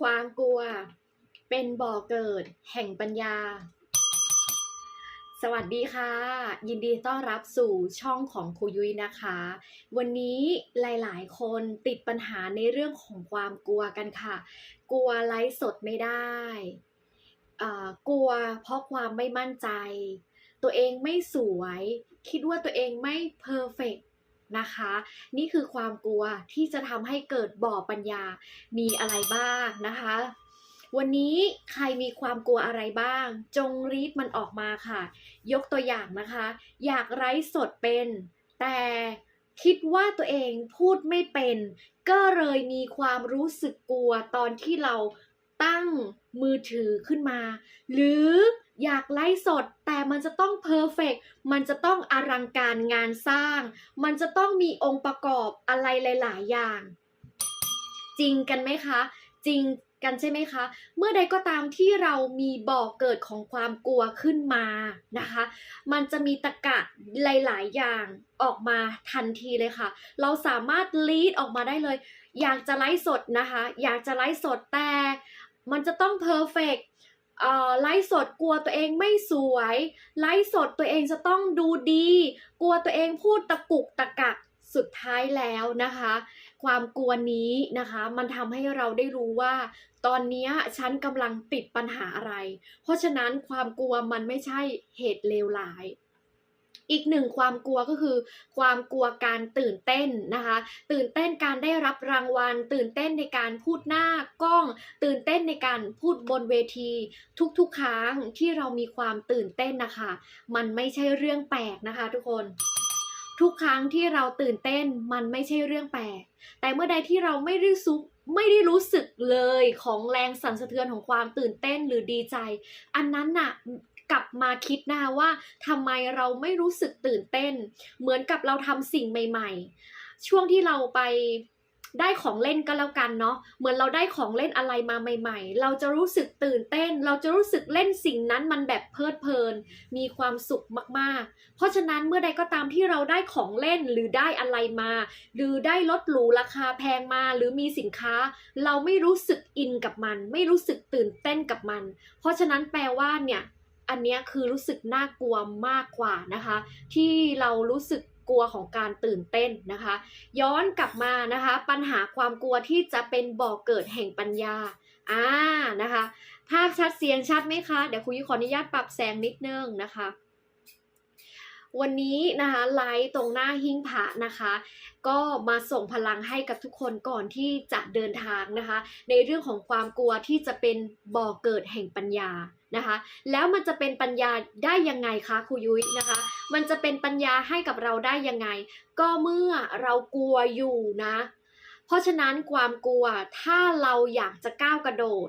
ความกลัว เป็นบ่อเกิด แห่งปัญญา สวัสดีค่ะ ยินดีต้อนรับสู่ช่องของครูยุ้ยนะคะ วันนี้หลายๆ คนติดปัญหาในเรื่องของความกลัวกันค่ะ กลัวไลฟ์สดไม่ได้อ่ากลัวเพราะความไม่มั่นใจ ตัวเองไม่สวย คิดว่าตัวเองไม่เพอร์เฟก นะคะ นี่คือความกลัวที่จะทำให้เกิดบ่อปัญญามีอะไรบ้างนะคะ วันนี้ใครมีความกลัวอะไรบ้าง จงรีดมันออกมาค่ะ ยกตัวอย่างนะคะ อยากไร้สดเป็น แต่คิดว่าตัวเองพูดไม่เป็น ก็เลยมีความรู้สึกกลัวตอนที่เราตั้งมือถือขึ้นมา หรือ อยากไลฟ์สด แต่มันจะต้องเพอร์เฟกมันจะต้องอลังการงานสร้าง มันจะต้องมีองค์ประกอบอะไรหลาย ๆ อย่าง จริงกันไหมคะ จริงกันใช่ไหมคะ เมื่อใดก็ตามที่เรามีบ่อเกิดของความกลัวขึ้นมานะคะ มันจะมีตะกะหลาย ๆ อย่างออกมาทันทีเลยค่ะ เราสามารถลีดออกมาได้เลย อยากจะไลฟ์สดนะคะ อยากจะไลฟ์สดแต่ มันจะต้องเพอร์เฟก ไลฟ์สดกลัวตัวเองไม่สวย ไลฟ์สดตัวเองจะต้องดูดี กลัวตัวเองพูดตะกุกตะกักสุดท้ายแล้วนะคะ ความกลัวนี้นะคะ มันทำให้เราได้รู้ว่า ตอนนี้ฉันกำลังติดปัญหาอะไร เพราะฉะนั้นความกลัวมันไม่ใช่เหตุเลวร้าย อีกหนึ่งความกลัวก็คือ ความกลัวการตื่นเต้นนะคะ ตื่นเต้นการได้รับรางวัล ตื่นเต้นในการพูดหน้ากล้อง ตื่นเต้นในการพูดบนเวที ทุกๆ ครั้งที่เรามีความตื่นเต้นนะคะ มันไม่ใช่เรื่องแปลกนะคะ ทุกคนทุกครั้งที่เราตื่นเต้นมันไม่ใช่เรื่องแปลก แต่เมื่อใดที่เราไม่ได้ซุกไม่ได้รู้สึกเลยของแรงสั่นสะเทือนของความตื่นเต้นหรือดีใจ อันนั้นน่ะ กลับมาคิดนะคะว่าทำไมเราไม่รู้สึกตื่นเต้น เหมือนกับเราทำสิ่งใหม่ ๆ ช่วงที่เราไปได้ของเล่นก็แล้วกันเนาะ เหมือนเราได้ของเล่นอะไรมาใหม่ ๆ เราจะรู้สึกตื่นเต้น เราจะรู้สึกเล่นสิ่งนั้นมันแบบเพลิดเพลิน มีความสุขมากๆ เพราะฉะนั้นเมื่อใดก็ตามที่เราได้ของเล่นหรือได้อะไรมา หรือได้รถหรูราคาแพงมาหรือมีสินค้า เราไม่รู้สึกอินกับมัน ไม่รู้สึกตื่นเต้นกับมัน เพราะฉะนั้นแปลว่าเนี่ย อันนี้คือรู้สึกน่ากลัวมากกว่านะคะ ที่เรารู้สึกกลัวของการตื่นเต้นนะคะ ย้อนกลับมานะคะ ปัญหาความกลัวที่จะเป็นบ่อกเกิดแห่งปัญญาอ่านะคะ ภาพชัดเสียงชัดไหมคะ เดี๋ยวคุยขออนุญาตปรับแสงนิดนึงนะคะ วันนี้นะคะไลฟ์ตรงหน้าหิ้งพระนะคะ ก็มาส่งพลังให้กับทุกคนก่อนที่จะเดินทางนะคะ ในเรื่องของความกลัวที่จะเป็นบ่อเกิดแห่งปัญญานะคะ แล้วมันจะเป็นปัญญาได้ยังไงคะครูยุ้ยนะคะ มันจะเป็นปัญญาให้กับเราได้ยังไง ก็เมื่อเรากลัวอยู่นะ เพราะฉะนั้นความกลัวถ้าเราอยากจะก้าวกระโดด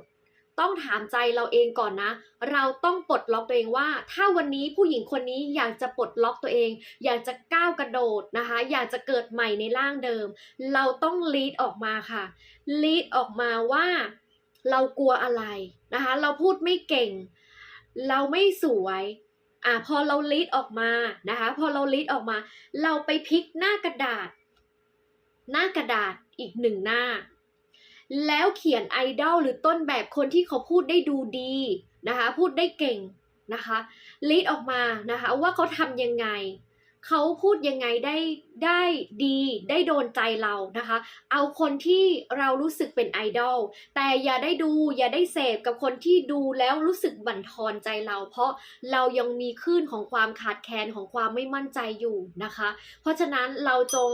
ต้องถามใจเราเองก่อนนะ เราต้องปลดล็อกตัวเองว่า ถ้าวันนี้ผู้หญิงคนนี้อยากจะปลดล็อกตัวเอง อยากจะก้าวกระโดดนะคะ อยากจะเกิดใหม่ในร่างเดิม เราต้องลีดออกมาค่ะลีดออกมาว่าเรากลัวอะไรนะคะ เราพูดไม่เก่ง เราไม่สวยอะพอเราลีดออกมานะคะ พอเราลีดออกมา เราไปพลิกหน้ากระดาษ หน้ากระดาษอีกหนึ่งหน้า แล้วเขียนไอดอลหรือต้นแบบคนที่เขาพูดได้ดูดีนะคะ พูดได้เก่งนะคะลีดออกมานะคะว่าเขาทำยังไง เขาพูดยังไงได้ได้ดีได้โดนใจเรานะคะ เอาคนที่เรารู้สึกเป็นไอดอลแต่อย่าได้ดูอย่าได้เสพกับคนที่ดูแล้วรู้สึกบั่นทอนใจเรา เพราะเรายังมีคลื่นของความขาดแคลนของความไม่มั่นใจอยู่นะคะ เพราะฉะนั้นเราจง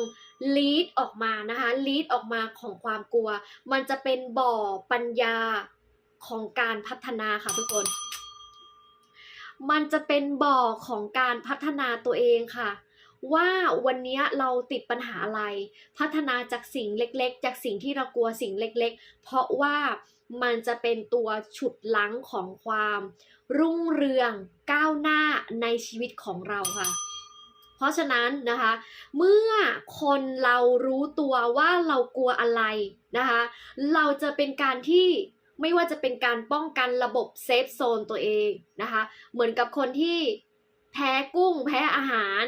ลีดออกมานะคะลีดออกมาของความกลัว มันจะเป็นบ่อปัญญาของการพัฒนาค่ะทุกคน มันจะเป็นบ่อของการพัฒนาตัวเองค่ะ ว่าวันนี้เราติดปัญหาอะไร พัฒนาจากสิ่งเล็กๆ จากสิ่งที่เรากลัวสิ่งเล็กๆ เพราะว่ามันจะเป็นตัวฉุดลังของความ รุ่งเรืองก้าวหน้าในชีวิตของเราค่ะ เพราะฉะนั้นนะคะ เมื่อคนเรารู้ตัวว่าเรากลัวอะไรนะคะ เราจะเป็นการที่ ไม่ว่าจะเป็นการป้องกันระบบเซฟโซนตัวเองนะคะ เหมือนกับคนที่แพ้กุ้งแพ้อาหาร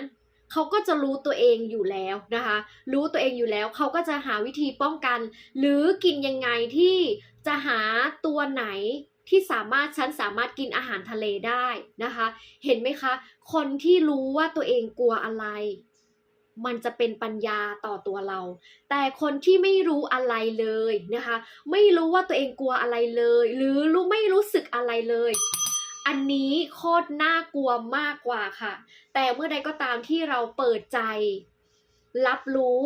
เขาก็จะรู้ตัวเองอยู่แล้วนะคะ รู้ตัวเองอยู่แล้วเขาก็จะหาวิธีป้องกัน หรือกินยังไงที่จะหาตัวไหนที่สามารถฉันสามารถกินอาหารทะเลได้นะคะ เห็นไหมคะ คนที่รู้ว่าตัวเองกลัวอะไร มันจะเป็นปัญญาต่อตัวเรา แต่คนที่ไม่รู้อะไรเลยนะคะ ไม่รู้ว่าตัวเองกลัวอะไรเลย หรือรู้ไม่รู้สึกอะไรเลย อันนี้โคตรน่ากลัวมากกว่าค่ะ แต่เมื่อใดก็ตามที่เราเปิดใจ รับรู้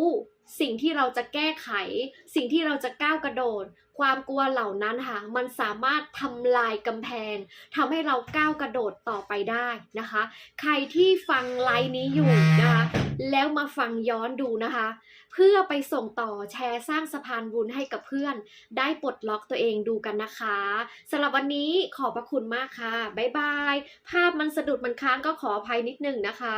สิ่งที่เราจะแก้ไข สิ่งที่เราจะก้าวกระโดด ความกลัวเหล่านั้นค่ะ มันสามารถทำลายกำแพงทำให้เราก้าวกระโดดต่อไปได้นะคะ ใครที่ฟังไลน์นี้อยู่นะคะแล้วมาฟังย้อนดูนะคะ เพื่อไปส่งต่อแชร์สร้างสะพานบุญให้กับเพื่อน ได้ปลดล็อกตัวเองดูกันนะคะสำหรับวันนี้ขอบพระคุณมากค่ะบ๊ายบาย ภาพมันสะดุดมันค้างก็ขออภัยนิดนึงนะคะ